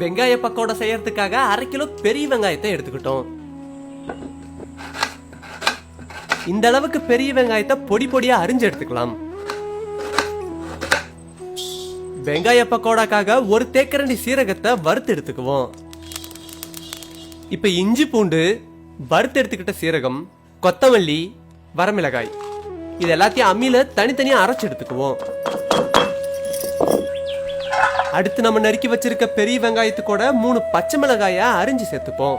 வெங்காய பக்கோடா செய்யறதுக்காக அரை கிலோ பெரிய வெங்காயத்தை எடுத்துக்கிட்டோம். இந்த அளவுக்கு பெரிய வெங்காயத்தை பொடி பொடியா அரிஞ்சு எடுத்துக்கலாம். வெங்காய பக்கோடாக்காக ஒரு தேக்கரண்டி சீரகத்தை வறுத்து எடுத்துக்குவோம். இப்ப இஞ்சி பூண்டு வறுத்து எடுத்துக்கிட்ட சீரகம் கொத்தமல்லி வரமிளகாய். இது எல்லாத்தையும் அம்மியில தனித்தனியா அரைச்சு எடுத்துக்குவோம். அடுத்து நம்ம நறுக்கி வச்சிருக்க பெரிய வெங்காயத்து கூட மூணு பச்சை மிளகாய அரிஞ்சு சேர்த்துப்போம்.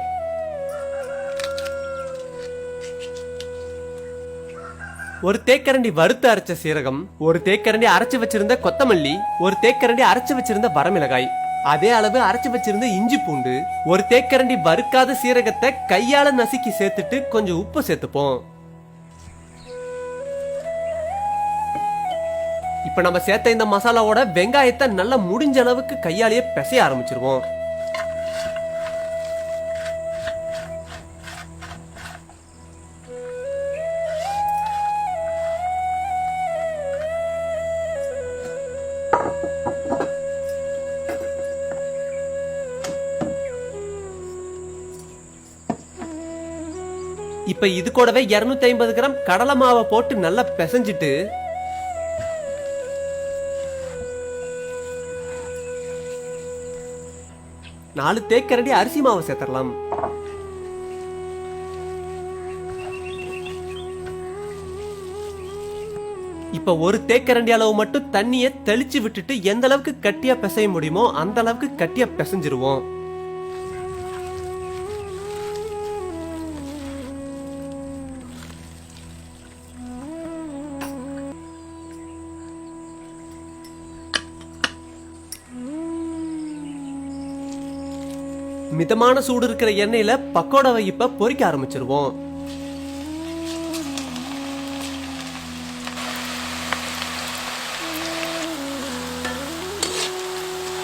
ஒரு தேக்கரண்டி வறுத்து அரைச்ச சீரகம் ஒரு தேக்கரண்டி அரைச்சு வச்சிருந்த கொத்தமல்லி ஒரு தேக்கரண்டி அரைச்சு வச்சிருந்த வரமிளகாய் அதே அளவு அரைச்சு வச்சிருந்த இஞ்சி பூண்டு ஒரு தேக்கரண்டி வறுக்காத சீரகத்தை கையால நசுக்கி சேர்த்துட்டு கொஞ்சம் உப்பு சேர்த்துப்போம். இப்ப நம்ம சேர்த்த இந்த மசாலாவோட வெங்காயத்தை நல்லா முடிஞ்ச அளவுக்கு கையாலேயே பிசைய ஆரம்பிச்சிருவோம். இப்ப இது கூடவே 250 ஐம்பது கிராம் கடலை மாவை போட்டு நல்லா பிசைஞ்சிட்டு நாலு தேக்கரண்டி அரிசி மாவு சேர்த்துடலாம் இப்ப ஒரு தேக்கரண்டி அளவு மட்டும் தண்ணியை தெளிச்சு விட்டுட்டு எந்த அளவுக்கு கட்டியா பிசைய முடியுமோ அந்த அளவுக்கு கட்டியா பிசைஞ்சிருவோம். மிதமான சூடு இருக்கிற எண்ணெயில பக்கோடாவை இப்ப பொரிக்க ஆரம்பிச்சிருவோம்.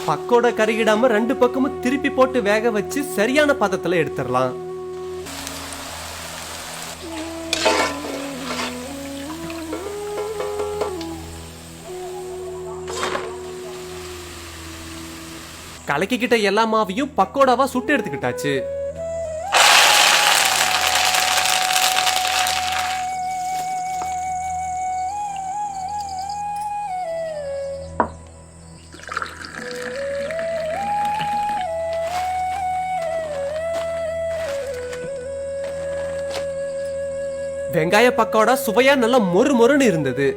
பக்கோடா கருகிடாம ரெண்டு பக்கமும் திருப்பி போட்டு வேக வச்சு சரியான பதத்துல எடுத்துடலாம். கலக்கிக்கிட்ட எல்லா மாவையும் பக்கோடாவா சுட்டு எடுத்துக்கிட்டாச்சு. வெங்காய பக்கோடா சுவையா நல்லா மொறு மொறுன்னு இருந்தது.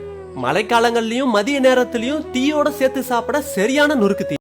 மழைக்காலங்கள்லயும் மதிய நேரத்திலயும் தீயோட சேர்த்து சாப்பிட சரியான நொறுக்கு தீ